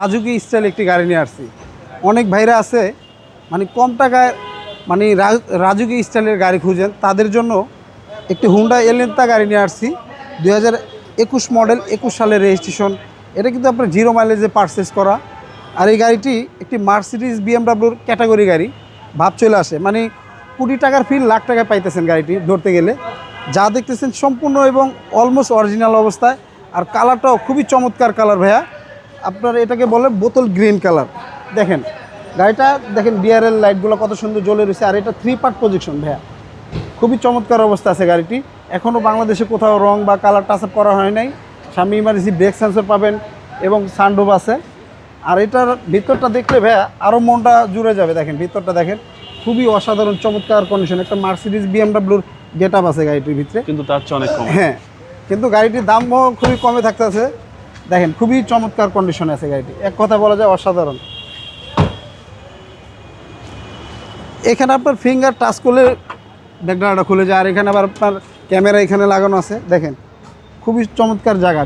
রাজুকি style একটি গাড়ি নিয়ে আসছি। অনেক ভাইরা আছে মানে কম টাকায় মানে রাজুকি স্টাইলের গাড়ি খুঁজেন, তাদের জন্য একটি হুন্ডা এলেন্তা গাড়ি নিয়ে আসছি, দুই হাজার একুশ মডেল একুশ সালের রেজিস্ট্রেশন এটা কিন্তু আপনার জিরো মাইলেজে পারচেস করা। আর এই গাড়িটি একটি মার্সিডিজ বিএমডাব্লিউর ক্যাটাগরি গাড়ি, ভাব চলে আসে। মানে কোটি টাকার ফিল লাখ টাকায় পাইতেছেন গাড়িটি ধরতে গেলে। যা দেখতেছেন সম্পূর্ণ এবং অলমোস্ট অরিজিনাল অবস্থায়, আর কালারটাও খুবই চমৎকার কালার ভাইয়া। আপনার এটাকে বলে বোতল গ্রিন কালার। দেখেন গাড়িটা দেখেন ডিআরএল লাইটগুলো কত সুন্দর জ্বলে রয়েছে আর এটা থ্রি পার্ট পজিশন ভাইয়া। খুবই চমৎকার অবস্থা আছে গাড়িটি। এখনও বাংলাদেশে কোথাও রং বা কালার টাচ আপ করা হয় নাই। সামনে ইমার্জেন্সি ব্রেক সেন্সর পাবেন এবং সানডোভ আছে। আর এটার ভিতরটা দেখলে ভাইয়া আরও মনটা জুড়ে যাবে দেখেন ভিতরটা দেখেন। খুবই অসাধারণ চমৎকার কন্ডিশন একটা মার্সিডিজ বিএমডাব্লিউর গেট আপ আছে গাড়িটির ভিতরে। কিন্তু তার চেয়ে অনেক কম। হ্যাঁ কিন্তু গাড়িটির দামও খুবই কমে থাকতেছে। দেখেন খুবই চমৎকার কন্ডিশনে আছে গাড়িটি। এক কথা বলা যায় অসাধারণ। এখানে আপনার ফিঙ্গার টাচ করলে ব্যাকগ্রাউন্ডটা খুলে যায় আর এখানে আবার আপনার ক্যামেরা এখানে লাগানো আছে। দেখেন খুবই চমৎকার জায়গা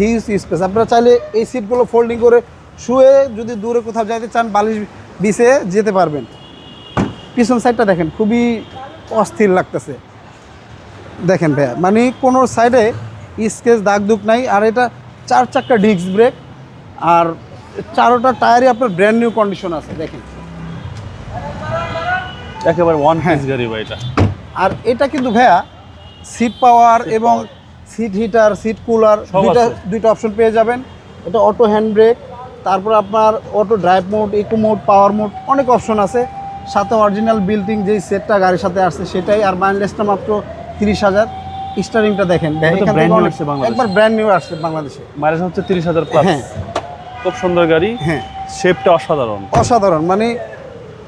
হিউজ স্পেস আপনারা চাইলে এই সিটগুলো ফোল্ডিং করে শুয়ে যদি দূরে কোথাও যাইতে চান বালিশ বিছে যেতে পারবেন। পিছন সাইডটা দেখেন খুবই অস্থির লাগতেছে। দেখেন ভাইয়া মানে কোনো সাইডে স্কেচ দাগ দুগ নাই আর এটা চার চাক্কা ডিস্ক ব্রেক আর চারোটা টায়ারই আপনার ব্র্যান্ড নিউ কন্ডিশন আছে দেখেন। একেবারে ওয়ান হ্যাঁ। পিস গাড়ি এটা। আর এটা কিন্তু ভাইয়া সিট পাওয়ার এবং সিট হিটার সিট কুলার দুইটা দুইটা অপশন পেয়ে যাবেন। এটা অটো হ্যান্ড ব্রেক তারপর আপনার auto drive mode eco mode power mode অনেক অপশন আছে। সাথে অরিজিনাল বিল্ডিং যেই সেটটা গাড়ির সাথে আসছে সেটাই। আর মাইলেজটা মাত্র তিরিশ হাজার। স্টারিংটা দেখেন। একবার ব্র্যান্ড নিউ আসছে বাংলাদেশে। মাইলেজ হচ্ছে তিরিশ হাজার প্লাস হ্যাঁ। খুব সুন্দর গাড়ি। হ্যাঁ। শেপটা অসাধারণ। অসাধারণ। মানে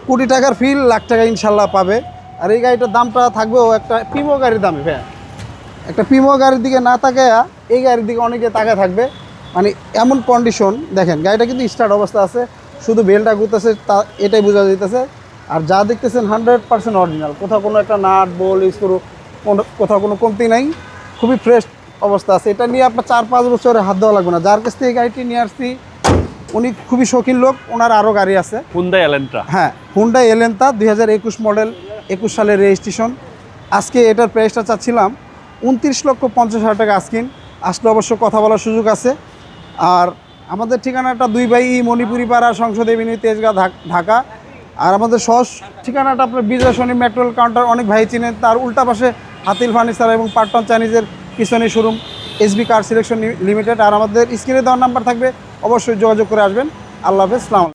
কোটি টাকার ফিল লাখ টাকা ইনশাল্লাহ পাবে। আর এই গাড়িটার দামটা থাকবেও একটা পিমো গাড়ির দামে ভাইয়া। একটা পিমো গাড়ির দিকে না তাকায় এই গাড়ির দিকে অনেকে তাকায় থাকবে। মানে এমন কন্ডিশন দেখেন গাড়িটা কিন্তু স্টার্ট অবস্থা আছে। শুধু বেলটা ঘুরতেছে তা এটাই বোঝা যাইতেছে। আর যা দেখতেছেন হান্ড্রেড পার্সেন্ট অরিজিনাল কোথাও কোনো একটা নাট বোল স্ক্রু কোথাও কোনো কমতি নাই। খুবই ফ্রেশ অবস্থা আছে। এটা নিয়ে আপনার চার পাঁচ বছরে হাত দেওয়া লাগবে না। যার কাছ থেকে এই গাড়িটি নিয়ে আসছি উনি খুবই শৌখিন লোক ওনার আরও গাড়ি আছে। হুন্ডা এলেন্ট্রা হ্যাঁ হুন্ডা এলেন্তা দুই হাজার একুশ মডেল একুশ সালের রেজিস্ট্রেশন আজকে এটার প্রাইসটা চাচ্ছিলাম উনত্রিশ লক্ষ পঞ্চাশ হাজার টাকা আজকিন আসলে অবশ্য কথা বলার সুযোগ আছে। আর আমাদের ঠিকানাটা দুই বাই ই মণিপুরি পাড়া সংসদ এভিনিউ তেজগাঁ ঢাক- ঢাকা। আর আমাদের সহজ ঠিকানাটা আপনার বিজয় শনি মেট্রোল কাউন্টার অনেক ভাই চিনেন। তার উল্টা পাশে হাতিল ফার্নিচার এবং পার্টন চাইনিজের পিছনে showroom, SB car selection limited. আর আমাদের স্ক্রিনে দেওয়ার নাম্বার থাকবে, অবশ্যই যোগাযোগ করে আসবেন। আল্লাহ হাফেজ